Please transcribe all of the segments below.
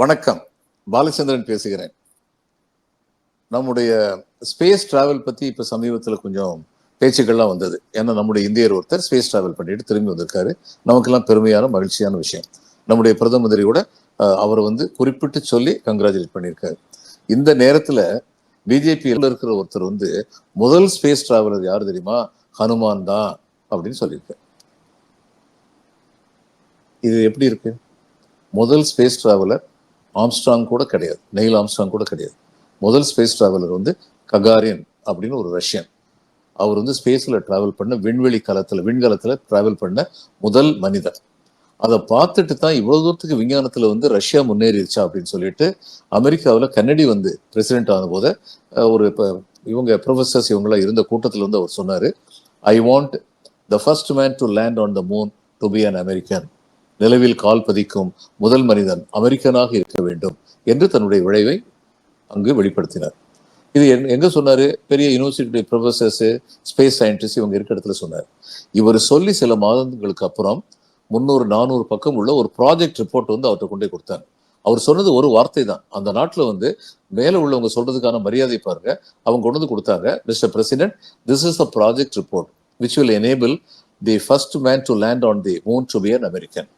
வணக்கம். பாலச்சந்திரன் பேசுகிறேன். நம்முடைய ஸ்பேஸ் டிராவல் பத்தி இப்ப சமீபத்தில் கொஞ்சம் பேச்சுக்கள்லாம் வந்தது. ஏன்னா நம்முடைய இந்தியர் ஒருத்தர் ஸ்பேஸ் டிராவல் பண்ணிட்டு திரும்பி வந்திருக்காரு. நமக்கெல்லாம் பெருமையான மகிழ்ச்சியான விஷயம். நம்முடைய பிரதம மந்திரியோட அவர் வந்து குறிப்பிட்டு சொல்லி கங்க்ராச்சுலேட் பண்ணியிருக்காரு. இந்த நேரத்துல பிஜேபியில் இருக்கிற ஒருத்தர் வந்து முதல் ஸ்பேஸ் டிராவலர் யார் தெரியுமா? ஹனுமான் தான் அப்படின்னு சொல்லியிருக்காரு. இது எப்படி இருக்கு? முதல் ஸ்பேஸ் டிராவலர் ஆம்ஸ்ட்ராங் கூட கிடையாது. நெயில் ஆம்ஸ்ட்ராங் கூட கிடையாது. முதல் ஸ்பேஸ் டிராவலர் வந்து ககாரியன் அப்படின்னு ஒரு ரஷ்யன். அவர் வந்து ஸ்பேஸில் ட்ராவல் பண்ண விண்வெளி காலத்தில் விண்கலத்தில் ட்ராவல் பண்ண முதல் மனிதர். அதை பார்த்துட்டு தான் இவ்வளோ தூரத்துக்கு விஞ்ஞானத்தில் வந்து ரஷ்யா முன்னேறிடுச்சா அப்படின்னு சொல்லிட்டு அமெரிக்காவில் கன்னடி வந்து பிரசிடென்ட் ஆன போது ஒரு இப்போ இவங்க ப்ரொஃபஸர்ஸ் இவங்களாம் இருந்த கூட்டத்தில் வந்து அவர் சொன்னார் I want the first man to land on the moon to be an American நிலவில் கால் பதிக்கும் முதல் மனிதன் அமெரிக்கனாக இருக்க வேண்டும் என்று தன்னுடைய விளைவை அங்கு வெளிப்படுத்தினார். இது எங்க- எங்கே சொன்னாரு? பெரிய யூனிவர்சிட்டி ப்ரொஃபசர்ஸ் ஸ்பேஸ் சயின்டிஸ்ட் இவங்க இருக்க இடத்துல சொன்னார். இவர் சொல்லி சில மாதங்களுக்கு அப்புறம் முந்நூறு நானூறு பக்கம் உள்ள ஒரு ப்ராஜெக்ட் ரிப்போர்ட் வந்து அவர்கிட்ட கொண்டே கொடுத்தார். கொடுத்தாங்க அவர் சொன்னது ஒரு வார்த்தை தான். அந்த நாட்டில் வந்து மேலே உள்ளவங்க சொல்றதுக்கான மரியாதை பாருங்க. அவங்க கொண்டு வந்து கொடுத்தாங்க mister president this is a project report which will enable the first man to land on the moon to be an American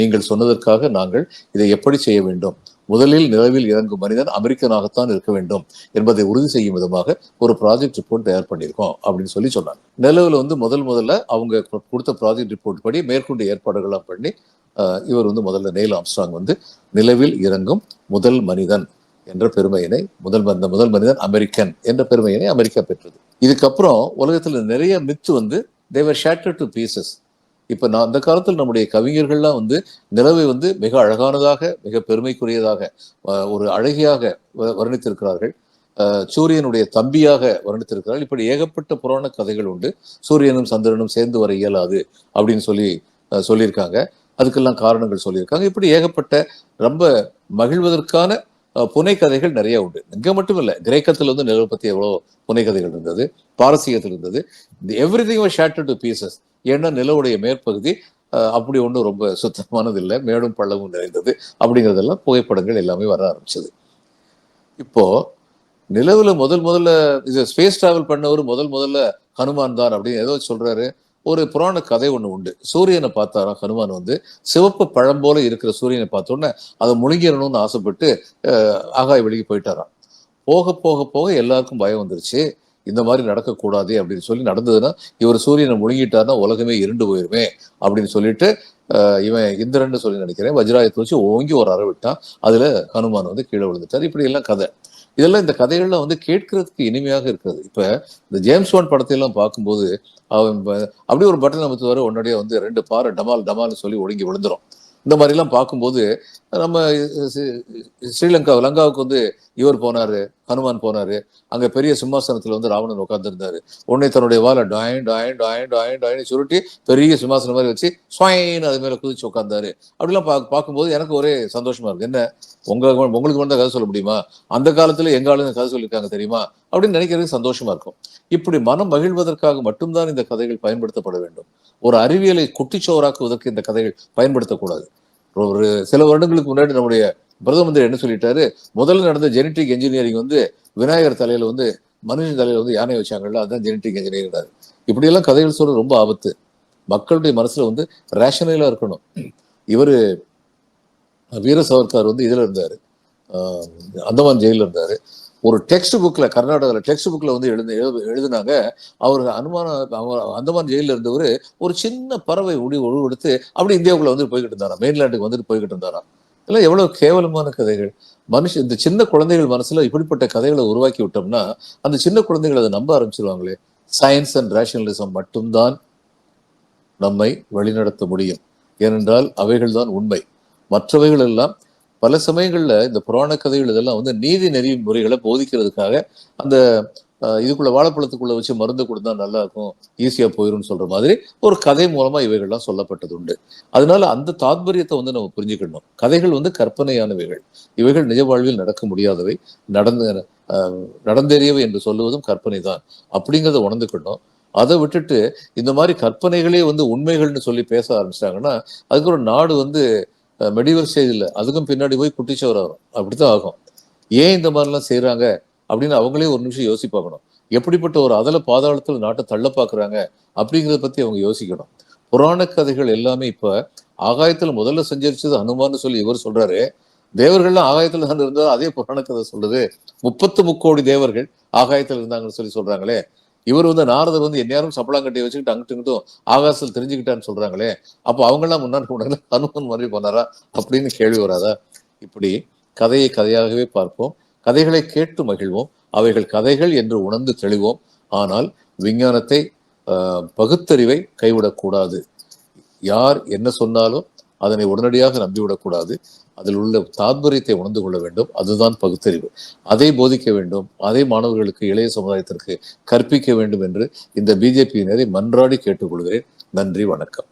நீங்கள் சொன்னதற்காக நாங்கள் இதை எப்படி செய்ய வேண்டும்? முதலில் நிலவில் இறங்கும் மனிதன் அமெரிக்கனாகத்தான் இருக்க வேண்டும் என்பதை உறுதி செய்யும் விதமாக ஒரு ப்ராஜெக்ட் ரிப்போர்ட் தயார் பண்ணியிருக்கோம் அப்படின்னு சொல்லி சொன்னாங்க. நிலவில் வந்து முதல் முதல்ல அவங்க கொடுத்த ப்ராஜெக்ட் ரிப்போர்ட் படி மேற்கொண்டு ஏற்பாடுகள்லாம் பண்ணி இவர் வந்து முதல்ல நெயில் ஆம்ஸ்டாங் வந்து நிலவில் இறங்கும் முதல் மனிதன் என்ற பெருமையினை முதல் அந்த முதல் மனிதன் அமெரிக்கன் என்ற பெருமையினை அமெரிக்கா பெற்றது. இதுக்கப்புறம் உலகத்தில் நிறைய மித்து வந்து தேவர் ஷேட்டர் டு பீசஸ் இப்ப நான் அந்த காலத்தில் நம்முடைய கவிஞர்கள்லாம் வந்து நிலவை வந்து மிக அழகானதாக மிக பெருமைக்குரியதாக ஒரு அழகியாக வ- வர்ணித்திருக்கிறார்கள். சூரியனுடைய தம்பியாக வர்ணித்திருக்கிறார்கள். இப்படி ஏகப்பட்ட புராண கதைகள் உண்டு. சூரியனும் சந்திரனும் சேர்ந்து வர இயலாது அப்படின்னு சொல்லி சொல்லியிருக்காங்க. அதுக்கெல்லாம் காரணங்கள் சொல்லியிருக்காங்க. இப்படி ஏகப்பட்ட ரொம்ப மகிழ்வதற்கான புனை புனைக்கதைகள் நிறைய உண்டு. இங்க மட்டும் இல்லை கிரேக்கத்துல வந்து நிலவை பத்தி புனை புனைக்கதைகள் இருந்தது பாரசீகத்தில் இருந்தது. Everything shatter to pieces ஏன்னா நிலவுடைய மேற்பகுதி அப்படி ஒன்றும் ரொம்ப சுத்தமானது இல்லை மேடும் பள்ளமும் நிறைந்தது. அப்படிங்கிறதெல்லாம் புகைப்படங்கள் எல்லாமே வர ஆரம்பிச்சது. இப்போ நிலவில் முதல் முதல்ல இது ஸ்பேஸ் டிராவல் பண்ணவர் முதல் முதல்ல ஹனுமான் தான் அப்படின்னு ஏதோ சொல்றாரு. ஒரு புராண கதை ஒன்று உண்டு. சூரியனை பார்த்தாராம் ஹனுமான் வந்து சிவப்பு பழம் போல இருக்கிற சூரியனை பார்த்தோன்னே அதை முழுங்கிடணும்னு ஆசைப்பட்டு ஆகாய வெளிக்கு போயிட்டாராம். போக போக போக எல்லாருக்கும் பயம் வந்துருச்சு. இந்த மாதிரி நடக்கக்கூடாது அப்படின்னு சொல்லி நடந்ததுன்னா இவர் சூரியனை முழுங்கிட்டாருன்னா உலகமே இருண்டு போயிருமே அப்படின்னு சொல்லிட்டு இவன் இந்திரன்னு சொல்லி நினைக்கிறேன். வஜ்ராயத்தை வச்சு ஓங்கி ஒரு அறை விட்டான். அதுல ஹனுமான் வந்து கீழே விழுந்துட்டார். இப்படி எல்லாம் கதை. இதெல்லாம் இந்த கதைகள்லாம் வந்து கேட்கறதுக்கு இனிமையாக இருக்கிறது. இப்ப இந்த ஜேம்ஸ் வான் படத்தையெல்லாம் பார்க்கும்போது அவன் அப்படியே ஒரு பட்டன் அமைத்துவாரு. உடனடியே வந்து ரெண்டு பாறை டமால் டமால்னு சொல்லி ஒடுங்கி விழுந்துரும். இந்த மாதிரி எல்லாம் பார்க்கும்போது நம்ம ஸ்ரீலங்கா லங்காவுக்கு வந்து இவர் போனாரு ஹனுமான் போனாரு அங்க பெரிய சிம்மாசனத்துல வந்து ராவணன் உட்காந்துருந்தார் உடனே தன்னுடைய வாழை டாயின் டாயின் டாயின் டாயின் டாயின் சுருட்டி பெரிய சிம்மாசனம் மாதிரி வச்சு ஸ்வைன் அது மேலே குதிச்சு உட்கார்ந்தாரு. அப்படிலாம் பா பார்க்கும்போது எனக்கு ஒரே சந்தோஷமா இருக்கு. என்ன உங்களுக்கு உங்களுக்கு மட்டும் கதை சொல்ல முடியுமா? அந்த காலத்துல எங்க ஆளுங்க கதை சொல்லியிருக்காங்க தெரியுமா? அப்படின்னு நினைக்கிறது சந்தோஷமா இருக்கும். இப்படி மனம் மகிழ்வதற்காக மட்டும்தான் இந்த கதைகள் பயன்படுத்தப்பட வேண்டும். ஒரு அறிவியலை குட்டிச்சோராக்குவதற்கு இந்த கதைகள் பயன்படுத்தக்கூடாது. ஒரு சில வருடங்களுக்கு முன்னாடி நம்முடைய பிரதம மந்திரி என்ன சொல்லிட்டாரு? முதல்ல நடந்த ஜெனட்டிக் இன்ஜினியரிங் வந்து விநாயகர் தலையில வந்து மனுஷன் தலையில வந்து யானை வச்சாங்கல்ல அதுதான் ஜெனட்டிக் இன்ஜினியரிங் இப்படி எல்லாம் கதைகள் சொல்றது ரொம்ப ஆபத்து. மக்களுடைய மனசுல வந்து ரேஷனலா இருக்கணும். இவரு வீர சவர்கார் வந்து இதுல இருந்தாரு. ஆஹ் அந்தமான் ஜெயில இருந்தாரு. ஒரு டெக்ஸ்ட் புக்கில் கர்நாடகாவில் டெக்ஸ்ட் புக்கில் வந்து எழுது எழுது- எழுதுனாங்க. அவர் அனுமான அவர் அந்தமான் ஜெயிலில் இருந்தவர் ஒரு சின்ன பறவை உடி உருவெடுத்து அப்படி இந்தியாவுக்குள்ள வந்து போய்கிட்டு இருந்தாராம். மெயின்லேண்டுக்கு வந்துட்டு போய்கிட்டு இருந்தாராம். இல்லை எவ்வளோ கேவலமான கதைகள். மனுஷன் இந்த சின்ன குழந்தைகள் மனசில் இப்படிப்பட்ட கதைகளை உருவாக்கி விட்டோம்னா அந்த சின்ன குழந்தைகள் அதை நம்ப ஆரம்பிச்சிருவாங்களே. சயின்ஸ் அண்ட் ரேஷனலிசம் மட்டும்தான் நம்மை வழிநடத்த முடியும். ஏனென்றால் அவைகள்தான் உண்மை. மற்றவைகள் எல்லாம் பல சமயங்களில் இந்த புராண கதைகள் இதெல்லாம் வந்து நீதி நெறி முறைகளை போதிக்கிறதுக்காக அந்த இதுக்குள்ள வாழைப்பழத்துக்குள்ள வச்சு மருந்து கொடுத்தா நல்லா இருக்கும் ஈஸியா போயிரும்னு சொல்ற மாதிரி ஒரு கதை மூலமா இவைகள்லாம் சொல்லப்பட்டது உண்டு. அதனால அந்த தாத்பரியத்தை வந்து நம்ம புரிஞ்சுக்கணும். கதைகள் வந்து கற்பனையானவைகள். இவைகள் நிஜ வாழ்வில் நடக்க முடியாதவை. நடந்து நடந்தேறியவை என்று சொல்லுவதும் கற்பனை தான் அப்படிங்கிறத உணர்ந்துக்கணும். அதை விட்டுட்டு இந்த மாதிரி கற்பனைகளே வந்து உண்மைகள்னு சொல்லி பேச ஆரம்பிச்சிட்டாங்கன்னா அதுக்கு ஒரு நாடு வந்து மெடிவல் ஸ்டேஜில் அதுக்கும் பின்னாடி போய் குட்டிச்சவர் ஆகும் அப்படித்தான் ஆகும். ஏன் இந்த மாதிரிலாம் செய்கிறாங்க அப்படின்னு அவங்களே ஒரு நிமிஷம் யோசிப்பாக்கணும் எப்படிப்பட்ட ஒரு அதல பாதாளத்தில் நாட்டை தள்ள பார்க்குறாங்க அப்படிங்கிறத பத்தி அவங்க யோசிக்கணும். புராண கதைகள் எல்லாமே இப்ப ஆகாயத்தில் முதல்ல சஞ்சரிச்சது ஹனுமான்னு சொல்லி இவர் சொல்றாரு. தேவர்கள்லாம் ஆகாயத்துல தான் இருந்தா அதே புராண கதை சொல்லுது முப்பத்து முக்கோடி தேவர்கள் ஆகாயத்துல இருந்தாங்கன்னு சொல்லி சொல்றாங்களே. இவர் வந்து நாரதர் வந்து எந்நேரம் சப்பளம் கட்டி வச்சுக்கிட்டு அங்கிட்டு இங்கிட்டும் ஆகாசத்தில் தெரிஞ்சுக்கிட்டான்னு சொல்றாங்களே அப்போ அவங்கெல்லாம் முன்னாடி முன்னாடி ஹனுமன் மாதிரி போனாரா அப்படின்னு கேள்வி வராதா? இப்படி கதையை கதையாகவே பார்ப்போம். கதைகளை கேட்டு மகிழ்வோம். அவைகள் கதைகள் என்று உணர்ந்து தெளிவோம். ஆனால் விஞ்ஞானத்தை ஆஹ், பகுத்தறிவை கைவிடக்கூடாது. யார் என்ன சொன்னாலும் அதனை உடனடியாக நம்பிவிடக்கூடாது. அதில் உள்ள தாத்பரியத்தை உணர்ந்து கொள்ள வேண்டும். அதுதான் பகுத்தறிவு. அதை போதிக்க வேண்டும். அதை மாணவர்களுக்கு இளைய சமுதாயத்திற்கு கற்பிக்க வேண்டும் என்று இந்த பிஜேபியினரை மன்றாடி கேட்டுக்கொள்கிறேன். நன்றி வணக்கம்.